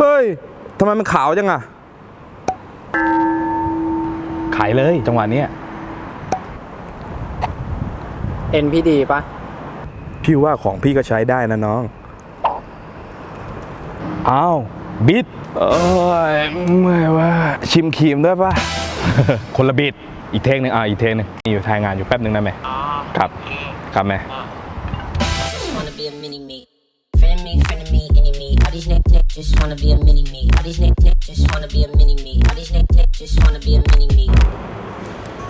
เฮ้ยทำไมมันขาวจังอะขายเลยจังหวะเนี้ย เอ็นพี่ดีปะพี่ว่าของพี่ก็ใช้ได้นะน้อง อ้าวบิดเอ้ยเมื่อยว่า ชิมครีมด้วยปะ คนละบิดอีกเทคหนึ่งอ่าอีกเทคหนึ่งมีอยู่ทายงานอยู่แป๊บหนึ่งได้ไหมครับ ครับแม่ just wanna be a mini me. Friend of me, friend of me, any me. All these niggas nick, just wanna be a mini me. All these niggas nick, just wanna be a mini me. All these niggas nick, just wanna be a mini me.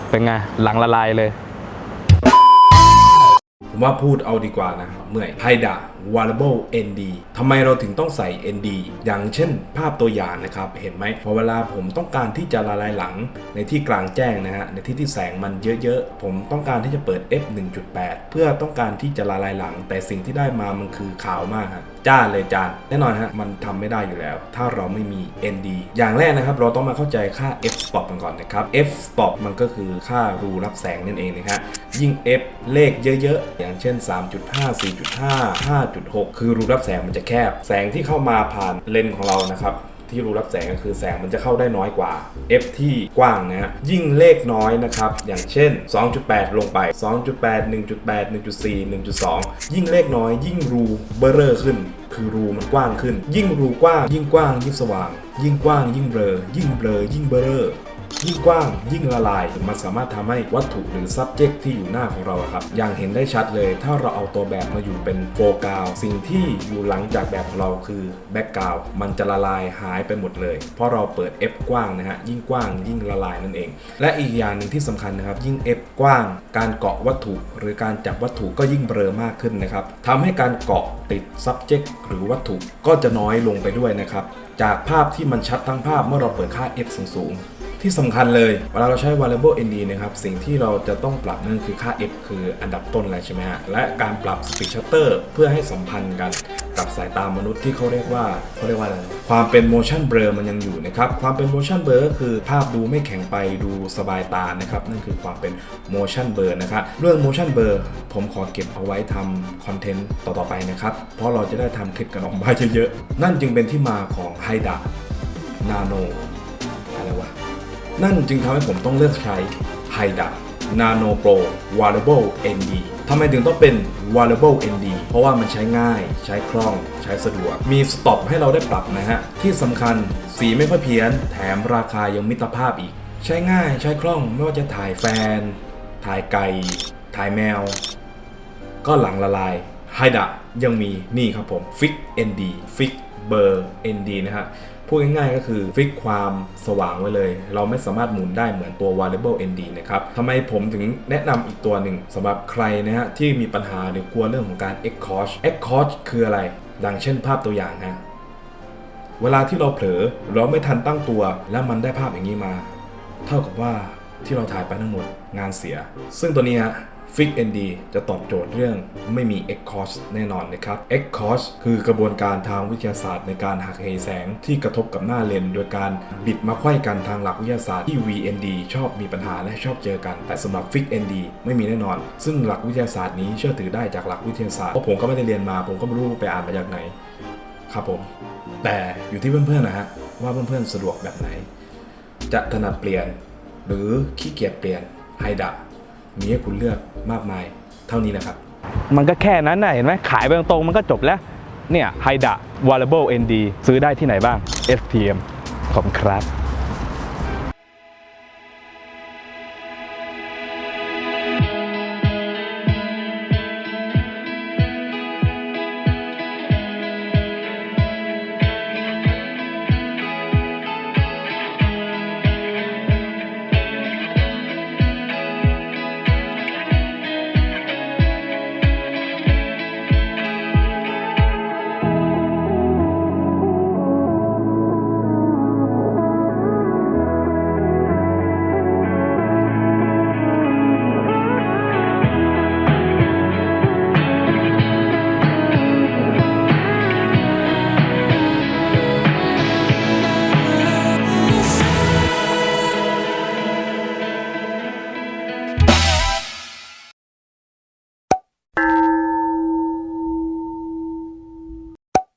เป็นไง หลังละลายเลย ผมว่าพูดเอาดีกว่านะ เมื่อย Haida Variable ND ทำไมเราถึงต้องใส่ ND อย่างเช่นภาพตัวอย่างนะครับ เห็นไหมพอเวลาผมต้องการที่จะละลายหลังในที่กลางแจ้งนะฮะในที่ที่แสงมันเยอะๆ ผมต้องการที่จะเปิด f 1.8 เพื่อต้องการที่จะละลายหลัง แต่สิ่งที่ได้มามันคือขาวมากฮะจ้าเลยจานแน่นอนฮะมันทำไม่ได้อยู่แล้ว ถ้าเราไม่มี ND อย่างแรกนะครับ เราต้องมาเข้าใจค่า f stop กันก่อนนะครับ f stop มันก็คือค่ารูรับแสงนั่นเองนะฮะยิ่ง f เลขเยอะๆ อย่างเช่น 3.5 4.5 5.6คือรูรับแสงมันจะแคบ แสงที่เข้ามาผ่านเลนส์ของเรานะครับที่รูรับแสงก็คือแสงมันจะเข้าได้น้อยกว่า f ที่กว้างนะฮะยิ่งเลขน้อยนะครับ อย่างเช่น 2.8 ลงไป 2.8 1.8 1.4 1.2 ยิ่งเลขน้อย ยิ่งรูเบอร์เรอขึ้น คือรูมันกว้างขึ้น ยิ่งรูกว้าง ยิ่งกว้าง ยิ่งสว่าง ยิ่งกว้าง ยิ่งเบลอยิ่งเบลอยิ่งเบลอ ยิ่งกว้างยิ่งละลาย มันสามารถทำให้วัตถุหรือ subject ที่อยู่หน้าของเราครับ อย่างเห็นได้ชัดเลย ถ้าเราเอาตัวแบบมาอยู่เป็นโฟกัสสิ่งที่อยู่หลังจากแบบของเราคือแบ็กกราวมันจะละลายหายไปหมดเลย เพราะเราเปิด F กว้างนะฮะ ยิ่งกว้างยิ่งละลายนั่นเอง และอีกอย่างหนึ่งที่สำคัญนะครับ ยิ่ง F กว้าง การเกาะวัตถุ หรือการจับวัตถุก็ยิ่งเบลอมากขึ้นนะครับทำให้การเกาะติด subject หรือวัตถุก็จะน้อยลงไปด้วยนะครับ จากภาพที่มันชัดทั้งภาพเมื่อเราเปิดค่า f สูงๆ ที่สำคัญเลยเวลาเราใช้ variable nd นะครับสิ่งที่เราจะต้องปรับนั่นคือค่า f คืออันดับต้นเลยใช่ไหมฮะและการปรับ speed shutter เพื่อให้สัมพันธ์กันกับสายตามนุษย์ที่เขาเรียกว่าเขาเรียกว่าอะไรความเป็น motion blur มันยังอยู่นะครับความเป็น motion blur ก็คือภาพดูไม่แข็งไปดูสบายตานะครับนั่นคือความเป็น motion blur นะครับเรื่อง motion blur ผมขอเก็บเอาไว้ทำคอนเทนต์ต่อๆไปนะครับเพราะเราจะได้ทำคลิปกันออกมาเยอะๆนั่นจึงเป็นที่มาของ Haida Nano อะไรวะ นั่นจึงทำให้ผมต้องเลือกใช้ Haida Nano Pro Variable ND ทำไมถึงต้องเป็น Variable ND เพราะว่ามันใช้ง่าย ใช้คล่อง ใช้สะดวก มีสต็อปให้เราได้ปรับนะฮะ ที่สำคัญสีไม่ค่อยเพี้ยน แถมราคายังมิตรภาพอีก ใช้ง่ายใช้คล่องไม่ว่าจะถ่ายแฟน ถ่ายไก่ ถ่ายแมว ก็หลังละลายไฮดะยังมีนี่ครับผมฟิก ND ฟิกเบอร์ ND นะฮะ พูดง่ายๆก็คือฟิกความสว่างไว้เลย เราไม่สามารถหมุนได้เหมือนตัว variable ND นะครับทำไมผมถึงแนะนำอีกตัวหนึ่งสำหรับใครนะฮะที่มีปัญหาหรือกลัวเรื่องของการ e x c o s e x c o s คืออะไร ดังเช่นภาพตัวอย่างฮะเวลาที่เราเผลอเราไม่ทันตั้งตัว แล้วมันได้ภาพอย่างนี้มา เท่ากับว่าที่เราถ่ายไปทั้งหมดงานเสีย ซึ่งตัวนี้ฮะ Fix ND จะตอบโจทย์เรื่องไม่มี X cos แน่นอนนะครับ X cos คือกระบวนการทางวิทยาศาสตร์ในการหักเหแสงที่กระทบกับหน้าเลน โดยการบิดมาไขว้กันทางหลักวิทยาศาสตร์ที่ VND ชอบมีปัญหาและชอบเจอกัน แต่สำหรับ Fix ND ไม่มีแน่นอน ซึ่งหลักวิทยาศาสตร์นี้เชื่อถือได้จากหลักวิทยาศาสตร์เพราะผมก็ไม่ได้เรียนมา ผมก็ไม่รู้ไปอ่านมาจากไหน ครับผม แต่อยู่ที่เพื่อนๆนะฮะว่าเพื่อนๆสะดวกแบบไหน จะถนัดเปลี่ยน หรือขี้เกียจเปลี่ยนไฮดะมีให้คุณเลือก มากมายเท่านี้นะครับ มันก็แค่นั้นนะเห็นไหมขายไปตรงๆมันก็จบแล้ว เนี่ยไฮดะ Variable ND ซื้อได้ที่ไหนบ้าง STM ขอบคุณครับ